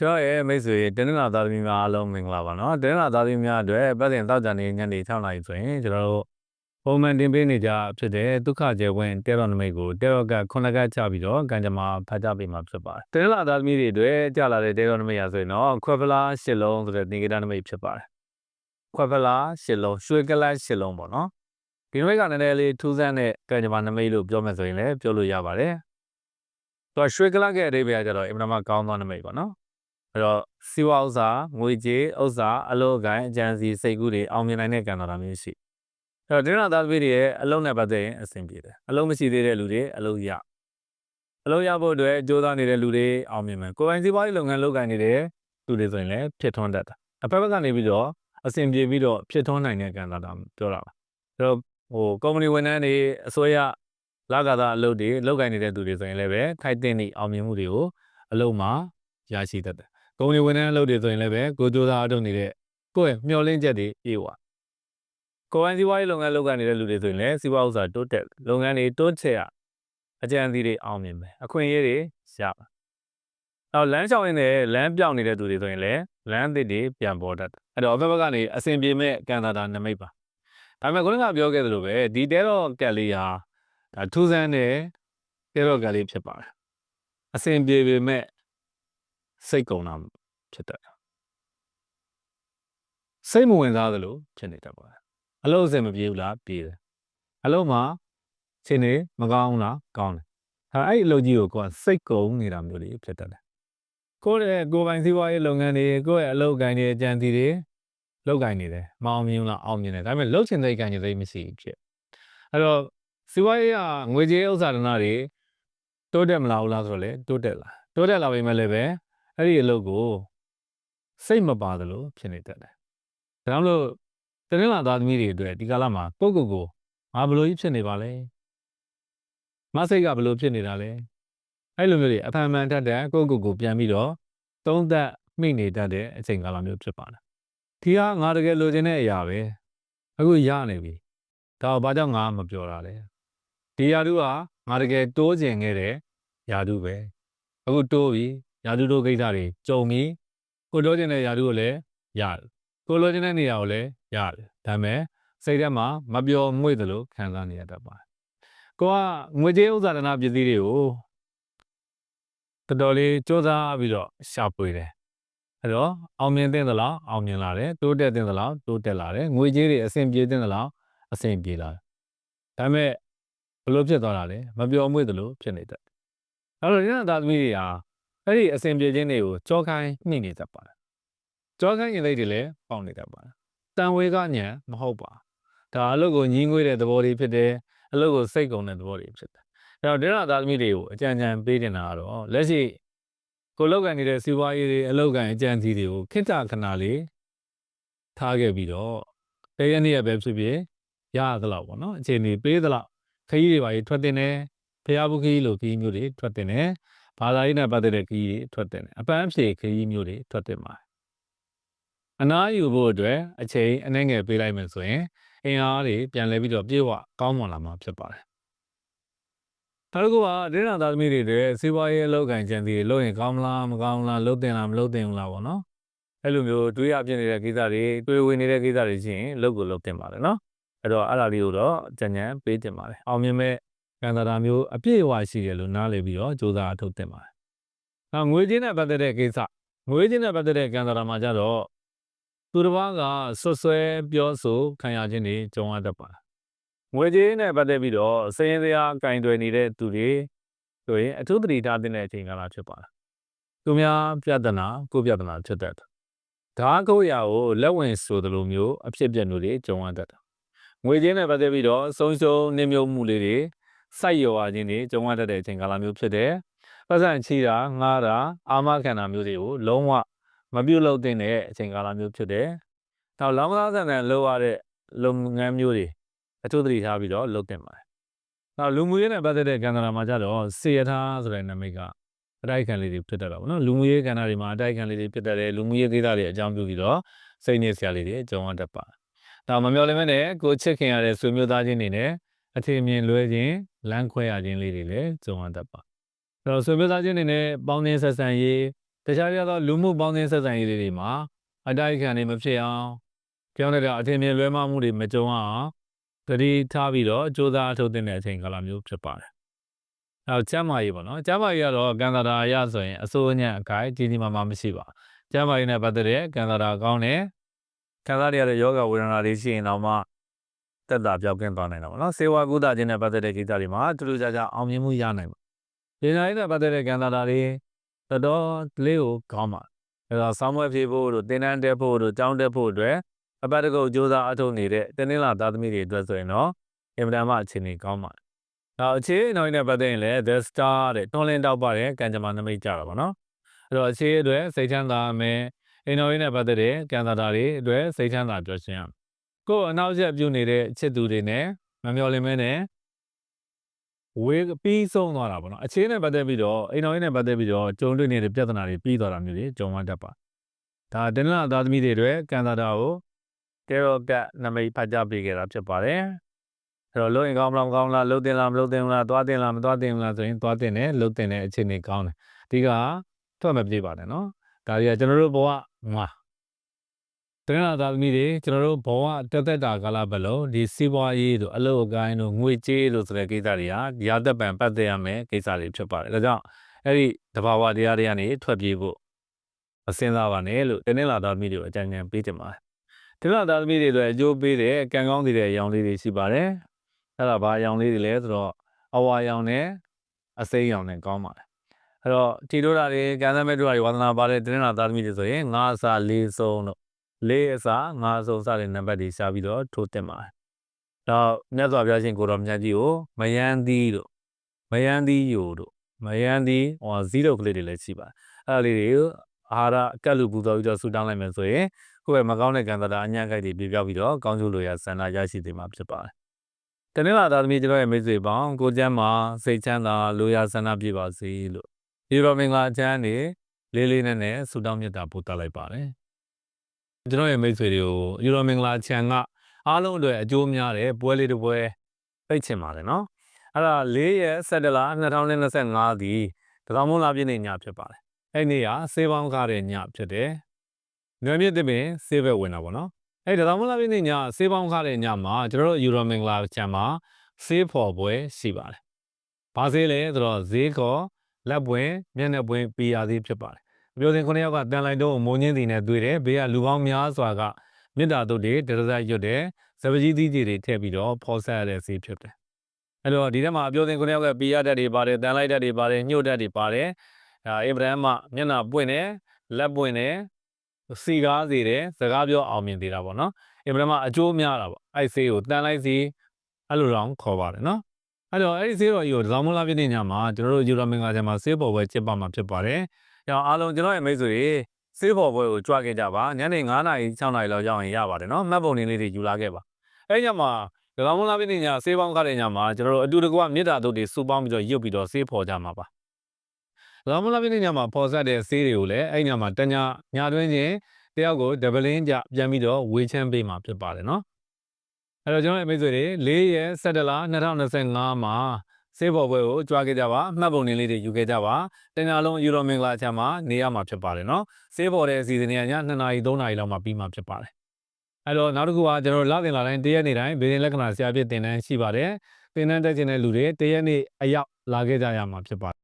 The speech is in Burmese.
ကျွန်တော်ရဲ့မိတ်ဆွေတင်းနင်္လာသားသမီးများအားလုံးမင်္ဂလာပါနော်တင်းနင်္လာသားသမီးများအတွက်ပတ်စဉ်တောက်ကြနေညနေ6နာရီဆိုရင်ကျွန်တော်တို့ပုံမှန်တင်ပေးနေကြဖြစ်တဲ့ဒုက္ခကျယ်ဝင်တဲတော်နမိတ်ကိုတဲတော်ကခုနှစ်ကချပြီးတော့ကံကြမ္မာဖတ်ကြပေးမှာဖြစ်ပါတယ်တင်းနင်္လာသားသမီးတွေအတွက်ကြာလာတဲ့တဲတော်နမိတ်ရဆိုရင်တော့ခွဲဖလားရှစ်လုံးဆိုတဲ့သင်္ကေတနမိတ်ဖြစ်ပါတယ်ခွဲဖလားရှစ်လုံးရွှေကလတ်ရှစ်လုံးပေါ့နော်ဒီနမိတ်ကနည်းနည်းလေးထူးဆန်းတဲ့ကံကြမ္မာနမိတ်လို့ပြောမယ်ဆိုရင်လည်းပြောလို့ရပါတယ်သူကရွှေကလတ်ရဲ့အဓိပ္ပာယ်ကကျတော့အင်မတန်မှကောင်းသောနမိတ်ပေါ့နော် အဲ့တော့စီဝါဥစ္စာငွေကြေးဥစ္စာအလုပ်အကိုင်းအကြံစီစိတ်ကူးတွေအောင်မြင်နိုင်တဲ့ကံတော်တာမျိုးရှိအဲ့တော့ဒီနောက်သားသမီးတွေရဲ့အလုပ်နဲ့ပတ်သက်ရင်အဆင်ပြေတယ်အလုပ်မရှိသေးတဲ့လူတွေအလုပ်ရအလုပ်ရဖို့အတွက်ကြိုးစားနေတဲ့လူတွေအောင်မြင်မယ်ကိုယ်ပိုင်စီးပွားရေးလုပ်ငန်းလုပ်ကိုင်နေတဲ့လူတွေဆိုရင်လည်းဖြစ်ထွန်းတတ်တာအဖက်ဘက်ကနေပြီးတော့အဆင်ပြေပြီးတော့ဖြစ်ထွန်းနိုင်တဲ့ကံတော်တာပြောတာပါအဲ့တော့ဟိုကုမ္ပဏီဝန်ထမ်းတွေအစိုးရလာကသာအလုပ်တွေလုပ်ကိုင်နေတဲ့သူတွေဆိုရင်လည်းပဲထိုက်တဲ့နေအောင်မြင်မှုတွေကိုအလုပ်မှာရရှိတတ်တယ် ကုမ္ပဏီဝန်ထမ်းအလုပ်တွေဆိုရင်လည်းပဲကိုကြိုးစားအလုပ်နေတဲ့ကိုယ့်ရဲ့မျှော်လင့်ချက်တွေပြေဝကိုယ်ပိုင်စီးပွားရေးလုပ်ငန်းလုပ်ကိုင်နေတဲ့လူတွေဆိုရင်လည်းစီးပွားဥစ္စာတိုးတက်လုပ်ငန်းတွေတိုးချဲ့ရအကြံစီတွေအောင်မြင်မယ်အခွင့်အရေးတွေရပါနောက်လမ်းလျှောက်ရင်းနဲ့လမ်းပြောင်းနေတဲ့သူတွေဆိုရင်လည်းလမ်းသစ်တွေပြန်ပေါ်တတ်တယ်အဲ့တော့အဖက်ဘက်ကနေအဆင်ပြေမဲ့ကန်တာတာနမိတ်ပါဒါပေမဲ့ခုနကပြောခဲ့သလိုပဲဒီတဲတော့ကက်လေးဟာဒါထူးဆန်းတဲ့တဲတော့ကက်လေးဖြစ်ပါတယ်အဆင်ပြေပေမဲ့ စိတ်ကုံတာဖြစ်တတ်တယ်စိတ်မဝင်စားသလိုဖြစ်နေတတ်ပါတယ်အလုံးအစင်မပြေဘူးလားပြေတယ်အလုံးမှာခြေနေမကောင်းဘူးလားကောင်းတယ်အဲအဲ့ဒီအလုပ်ကြီးကိုကိုယ်ကစိတ်ကုံနေတာမျိုးတွေဖြစ်တတ်တယ်ကိုယ့်ရဲ့ကိုယ်ပိုင်စီးပွားရေးလုပ်ငန်းတွေကိုယ့်ရဲ့အလုပ်ကိုင်တွေအကြံစီတွေလုပ်ကိုင်နေတယ်မအောင်မြင်ဘူးလားအောင်မြင်တယ်ဒါပေမဲ့လှုပ်ချင်တဲ့ကိုင်တွေမရှိဘူးဖြစ်အဲ့တော့စီးပွားရေးကငွေကြေးဥစ္စာဒနာတွေတိုးတက်မလာဘူးလားဆိုတော့လေတိုးတက်လာတိုးတက်လာပေမဲ့လည်းပဲ အဲ့ဒီအလုပ်ကိုစိတ်မပါသလိုဖြစ်နေတတ်တယ်။ဒါကြောင့်မလို့တရင်လာသားသမီးတွေအတွက်ဒီကာလမှာကိုယ့်ကိုယ်ကိုငါဘလို့ကြီးဖြစ်နေပါလဲ။မစိတ်ကဘလို့ဖြစ်နေတာလဲ။အဲ့လိုမျိုးတွေအဖန်မှန်တတ်တဲ့ကိုယ့်ကိုယ်ကိုပြန်ပြီးတော့သုံးသပ်မိနေတတ်တဲ့အချိန်ကာလမျိုးဖြစ်ပါတယ်။ဒီကငါတကယ်လိုချင်တဲ့အရာပဲ။အခုရနေပြီ။ဒါဘာကြောင့်ငါမပြောတာလဲ။ဒီယာတုကငါတကယ်တိုးကျင်ခဲ့တဲ့ယာတုပဲ။အခုတိုးပြီ ယာတုတို့ကိစ္စတွေကြုံပြီးကိုလိုချင်တဲ့ယာတုကိုလည်းရတယ်ကိုလိုချင်တဲ့နေရာကိုလည်းရတယ်ဒါပေမဲ့စိတ်ထဲမှာမပျော်မွေ့သလိုခံစားနေရတတ်ပါတယ်ကိုကငွေကြေးဥစ္စာဒနာပစ္စည်းတွေကိုတော်တော်လေးစူးစမ်းပြီးတော့ရှာဖွေတယ်အဲ့တော့အောင်မြင်တဲ့သလားအောင်မြင်လာတယ်တိုးတက်တဲ့သလားတိုးတက်လာတယ်ငွေကြေးတွေအဆင်ပြေတဲ့သလားအဆင်ပြေလာတယ်ဒါပေမဲ့ဘလို့ဖြစ်သွားတာလဲမပျော်မွေ့သလိုဖြစ်နေတတ်အဲ့တော့ဒီနေ့သားသမီးတွေဟာ အဲ့ဒီအစဉ်ပြေခြင်းတွေကိုကြောခိုင်းနှိမ့်နေတတ်ပါတယ်ကြောခိုင်းရင်လေးတွေလည်းပေါက်နေတတ်ပါတယ်တန်ဝေကညံမဟုတ်ပါဒါအလုပ်ကိုညင်းငွေးတဲ့သဘောတွေဖြစ်တယ်အလုပ်ကိုစိတ်ကုန်တဲ့သဘောတွေဖြစ်တယ်အဲ့တော့ဒိရသားသမီးတွေကိုအကြံဉာဏ်ပေးနေတာကတော့လက်ရှိကိုလောက်ကန်နေတဲ့စီးပွားရေးတွေအလုပ်ကန်အကြံစီတွေကိုခိတ္တခဏလေးထားခဲ့ပြီးတော့တရနေ့ရပဲဖြစ်ဖြစ်ရရသလောက်ပေါ့နော်အခြေအနေပေးသလောက်ခရီးတွေပါကြီးထွက်တင်တယ်ဖျားဘူးခရီးလိုခရီးမျိုးတွေထွက်တင်တယ် ဘာသာရေးနဲ့ပတ်သက်တဲ့ခရီးတွေထွက်တင်တယ်အပန်းဖြေခရီးမျိုးတွေထွက်တင်ပါတယ်အနားယူဖို့အတွက်အချိန်အနှဲငယ်ပေးလိုက်မယ်ဆိုရင်အင်အားတွေပြန်လဲပြီးတော့ပြေဝကောင်းမွန်လာမှာဖြစ်ပါတယ်နောက်တစ်ခုကဒေသသားသမီးတွေတွေစီးပွားရေးအလုပ်ကိုင်ကြံစီတွေလုပ်ရင်ကောင်းမလားမကောင်းလားလုပ်တင်လားမလုပ်တင်ဘူးလားပေါ့နော်အဲ့လိုမျိုးတွေးရပြနေတဲ့ကိစ္စတွေတွေးဝင်နေတဲ့ကိစ္စတွေချင်းလုပ်ကိုလုပ်တင်ပါတယ်နော်အဲ့တော့အဲ့ဒါလေးကိုတော့ကြံကြံပေးတင်ပါတယ်အောင်မြင်မဲ့ ကံတာမျိုးအပြည့်အဝရှိတယ်လို့နားလည်ပြီးတော့စူးစမ်းအထုတ်တင်ပါတယ်။နောက်ငွေချင်းနဲ့ပတ်သက်တဲ့ကိစ္စငွေချင်းနဲ့ပတ်သက်တဲ့ကံတာမှာကြတော့သူတစ်ပါးကဆွဆွဲပြောဆိုခံရခြင်းတွေကြုံရတတ်ပါတယ်။ငွေချင်းနဲ့ပတ်သက်ပြီးတော့စည်ရင်စရာကင်တွယ်နေတဲ့သူတွေဆိုရင်အထူးသတိထားတဲ့အချိန်ကာလဖြစ်ပါတယ်။သူများပြဿနာကိုပြဿနာဖြစ်တတ်တယ်။ဓာတ်ကိုရာကိုလက်ဝင်ဆိုသလိုမျိုးအဖြစ်ပြက်မျိုးတွေကြုံရတတ်တယ်။ငွေချင်းနဲ့ပတ်သက်ပြီးတော့ဆုံးရှုံးနှိမ့်မြုပ်မှုလေးတွေ စိုက်ရော်ရခြင်းတွေကြုံရတတ်တဲ့အချိန်ကာလမျိုးဖြစ်တယ်။ပတ်စံချီတာငားတာအာမခံတာမျိုးတွေကိုလုံးဝမပြုတ်လို့တဲ့အချိန်ကာလမျိုးဖြစ်တယ်။နောက်လောင်းကားဆန်ဆန်လုပ်ရတဲ့လုပ်ငန်းမျိုးတွေအထူးသတိထားပြီးတော့လုပ်တင်ပါတယ်။နောက်လူမှုရေးနဲ့ပတ်သက်တဲ့ကဏ္ဍမှာကြတော့စေရထားဆိုတဲ့နာမည်ကအတိုက်ခံလေးတွေဖြစ်တတ်တာပေါ့နော်။လူမှုရေးကဏ္ဍတွေမှာအတိုက်ခံလေးတွေဖြစ်တတ်တယ်လူမှုရေးကိစ္စတွေအကြောင်းပြုပြီးတော့စိတ်နေစရာလေးတွေကြုံရတတ်ပါတယ်။ဒါမမျော်လင့်မဲ့နဲ့ကိုချစ်ခင်ရတဲ့ဆွေမျိုးသားချင်းတွေနဲ့ အထင်မြင်လွဲခြင်းလမ်းခွဲရခြင်းလေးတွေလည်းကြုံရတတ်ပါအဲ့တော့ဆွေမျိုးသားချင်းတွေနဲ့ပေါင်းသင်းဆက်ဆံရေးတတခြားကြတော့လူမှုပေါင်းသင်းဆက်ဆံရေးတွေမှာအတိုက်အခံတွေမဖြစ်အောင်ကြောင်းတဲ့အထင်မြင်လွဲမှားမှုတွေမကြုံအောင်တတိထားပြီးတော့စူးစမ်းအထောက်တဲ့အချိန်ကာလမျိုးဖြစ်ပါတယ်။နောက်ကျမ်းမာရေးပေါ့နော်။ကျမ်းမာရေးကတော့ကံတာရာအရဆိုရင်အစိုးညံ့အခိုင်ကြီးကြီးမားမားမရှိပါဘူး။ကျမ်းမာရေးနဲ့ပတ်သက်တဲ့ကံတာရာကောင်းတယ်။ခံစားရတဲ့ယောဂဝေဒနာတွေရှိရင်တော့မှ တက်တာပြောက်ကင်းသွားနိုင်တာပေါ့နော်။စေဝါကုသခြင်းနဲ့ပတ်သက်တဲ့ကိစ္စတွေမှာတူတူကြကြအောင်မြင်မှုရနိုင်ပါ။ဒီနိုင်တဲ့ပတ်သက်တဲ့ကံတာရာတွေတော်တော်လေးကိုကောင်းပါ။အဲတော့ဆောင်းမွဲဖြေဖို့တို့တင်းတန်းတက်ဖို့တို့ကြောင်းတက်ဖို့အတွက်အပတ်တကုတ်စူးစမ်းအထောက်နေတဲ့တင်းနှင်းလာသားသမီးတွေအတွက်ဆိုရင်တော့အင်မတန်မှအခြေအနေကောင်းပါတယ်။နောက်အခြေအနေနဲ့ပတ်သက်ရင်လည်း The Star တဲ့တွန်းလင်းတောက်ပါတဲ့ကံကြမ္မာနမိတ်ကြတာပေါ့နော်။အဲတော့အခြေအတွက်စိတ်ချမ်းသာမယ်အိမ်တော်ရေးနဲ့ပတ်သက်တဲ့ကံသာတာတွေအတွက်စိတ်ချမ်းသာပြောရှင်းရမယ်။ ကိုယ်အနောက်ချက်ပြုနေတဲ့ချစ်သူတွေနဲ့မမျော်လင့်မဲနဲ့ဝေးပြီးဆုံးသွားတာပေါ့နော်အခြေနဲ့ပတ်သက်ပြီးတော့အိမ်တော်ရေးနဲ့ပတ်သက်ပြီးတော့ကြုံတွေ့နေတဲ့ပြဿနာတွေပြီးသွားတာမျိုးတွေကြုံရတတ်ပါဒါတင်းလာသားသမီးတွေအတွက်ကံသာတာကိုတဲရောကနမိတ်ဖတ်ကြပေးခဲ့တာဖြစ်ပါတယ်အဲ့တော့လုံရင်ကောင်းမလားမကောင်းလားလှုပ်တင်လားမလှုပ်တင်လားသွားတင်လားမသွားတင်လားဆိုရင်သွားတင်တယ်လှုပ်တင်တဲ့အခြေအနေကောင်းတယ်ဒီကထွက်မပြေးပါတယ်နော်ဒါတွေကကျွန်တော်တို့ဘဝမှာ တရဏသာသမီတွေကျွန်တော်တို့ဘဝတက်တက်တာကာလဘက်လုံးဒီစီးပွားရေးတို့အလုပ်အကိုင်းတို့ငွေကြေးတို့ဆိုတဲ့ကိစ္စတွေဟာရာသက်ပံပတ်သက်ရမယ်ကိစ္စတွေဖြစ်ပါတယ်ဒါကြောင့်အဲ့ဒီတဘာဝတရားတွေကနေထွက်ပြေးဖို့အစင်းစားပါနဲ့လို့တင်းလာသာသမီတွေကိုအကြံဉာဏ်ပေးတင်ပါတယ်တင်းလာသာသမီတွေအတွက်အကျိုးပေးတဲ့ကံကောင်းတဲ့အရောင်လေးတွေရှိပါတယ်အဲ့ဒါဘာအရောင်လေးတွေလဲဆိုတော့အဝါရောင်နဲ့အစိမ်းရောင်နဲ့ကောင်းပါတယ်အဲ့တော့ထီတို့တာတွေကံသမဲ့တို့တာတွေဝါသနာပါတဲ့တင်းလာသာသမီတွေဆိုရင်ငါးအစာလေးဆုံးတို့ လေးအစာငါးဆုံးစတဲ့နံပါတ်တွေရှားပြီးတော့ထိုးတက်ပါတယ်တော့မြတ်စွာဘုရားရှင်ကိုတော်မြတ်ကြီးကိုမယန်းသီးတို့မယန်းသီးယိုတို့မယန်းသီးဟောဇီးတို့ကလေးတွေလည်းရှိပါတယ်အဲ့ဒါလေးတွေကိုအာဟာရအကက်လူပူတော်ပြီးတော့ဆူတောင်းလိုက်မယ်ဆိုရင်ကိုယ့်ရဲ့မကောင်းတဲ့ကံတရာအညံ့ခိုက်တွေပြပြောက်ပြီးတော့ကောင်းကျိုးလိုရာဆန္ဒရရှိနေမှာဖြစ်ပါတယ်တနေ့လာသားသမီးကျွန်တော်ရဲ့မိတ်ဆွေပေါင်းကိုကျမ်းမှာစိတ်ချမ်းသာလိုရာဆန္ဒပြပါစေလို့ဒီရောမင်္ဂလာချမ်းနေလေးလေးနဲ့နဲ့ဆူတောင်းမြတ်တာပို့တတ်လိုက်ပါတယ် ကျွန်တော်ရဲ့မိတ်ဆွေတွေကိုယူရိုမင်္ဂလာချမ်းကအားလုံးအတွက်အကျိုးများတဲ့ပွဲလေးတစ်ပွဲသိချင်ပါတယ်နော်အဲ့ဒါ၄ရက်၁၇လ2025ဒီတကောင်မွန်လာပြည့်နေ့ညဖြစ်ပါတယ်အဲ့နေ့ကစေးပေါင်းကားတဲ့ညဖြစ်တယ်။နွေမြင့်တပင်စေးဘက်ဝင်တာပေါ့နော်။အဲ့ဒါသောမလာပြည့်နေ့ညစေးပေါင်းကားတဲ့ညမှာကျွန်တော်တို့ယူရိုမင်္ဂလာချမ်းမှာစေးဖော်ပွဲရှိပါတယ်။ဘာစေးလဲဆိုတော့ဈေးခေါ်လက်ပွင့်မျက်နှာပွင့်ပီယာသေးဖြစ်ပါတယ်။ အပြောစဉ်ခုနှစ်ယောက်ကတန်လိုက်တော့မုံညင်းစီနဲ့တွေ့တယ်။ဘေးကလူပေါင်းများစွာကမေတ္တာတို့တွေတရဇက်ရွတ်တယ်။စပကြီးသီးကြီးတွေထည့်ပြီးတော့ဖော်ဆက်ရတဲ့ဈေးဖြစ်တယ်။အဲ့တော့ဒီထဲမှာအပြောစဉ်ခုနှစ်ယောက်ကပီယာတက်တွေပါတယ်တန်လိုက်တက်တွေပါတယ်ညှို့တက်တွေပါတယ်။ဒါအင်ဗရန်မှမျက်နှာပွင့်တယ်လက်ပွင့်တယ်စီကားစေတယ်စကားပြောအောင်မြင်သေးတာပေါ့နော်အင်ဗရန်မှအကျိုးများတာပေါ့အဲ့ဆေးကိုတန်လိုက်စီအဲ့လိုတော့ခေါ်ပါတယ်နော်အဲ့တော့အဲ့ဒီဆေးတော်ကြီးကိုဒေါမလာပြည့်ညမှာကျွန်တော်တို့ယူရမင်္ဂလာကျမှာဆေးပေါ်ပွဲကျင်းပမှာဖြစ်ပါတယ်။ ကြောင်အားလုံးကျွန်တော်ရဲ့မိတ်ဆွေတွေဆေးပေါ်ပွဲကိုကြွခဲ့ကြပါညနေ9:00နာရီ6:00နာရီလောက်ရောက်ရင်ရပါတယ်နော်မှတ်ပုံတင်လေးတွေယူလာခဲ့ပါအဲ့ညမှာဒေါမလာပြည့်ညဆေးပေါင်းခတဲ့ညမှာကျွန်တော်တို့အတူတကွမေတ္တာတို့တွေစုပေါင်းပြီးတော့ရုပ်ပြီးတော့ဆေးဖော်ကြမှာပါ။လောမလာပြင်းညမှာပေါ်ဆက်တဲ့ဆေးတွေကိုလည်းအဲ့ညမှာတညာညာတွင်းချင်းတယောက်ကိုဒဗလင်းကြပြန်ပြီးတော့ဝေချမ်းပေးမှာဖြစ်ပါတယ်နော်။အဲ့တော့ကျွန်တော်ရဲ့မိတ်ဆွေတွေ၄ရက်17လ2025မှာ ဆေးပေါ်ပွဲကိုကြွားခဲ့ကြပါမှတ်ပုံတင်လေးတွေယူခဲ့ကြပါတညာလုံးယူရိုမင်္ဂလာချမ်းမှာနေရမှာဖြစ်ပါတယ်နော်။ဆေးပေါ်တဲ့အစီအစဉ်တွေကည2နာရီ3နာရီလောက်မှပြီးမှာဖြစ်ပါတယ်။အဲ့တော့နောက်တစ်ခုကကျွန်တော်လတင်လာတိုင်းတရက်နေတိုင်းဗေဒင်လက္ခဏာဆရာပြတင်တန်းရှိပါတယ်။တင်တန်းတက်ခြင်းတဲ့လူတွေတရက်နေအရောက်လာခဲ့ကြရမှာဖြစ်ပါတယ်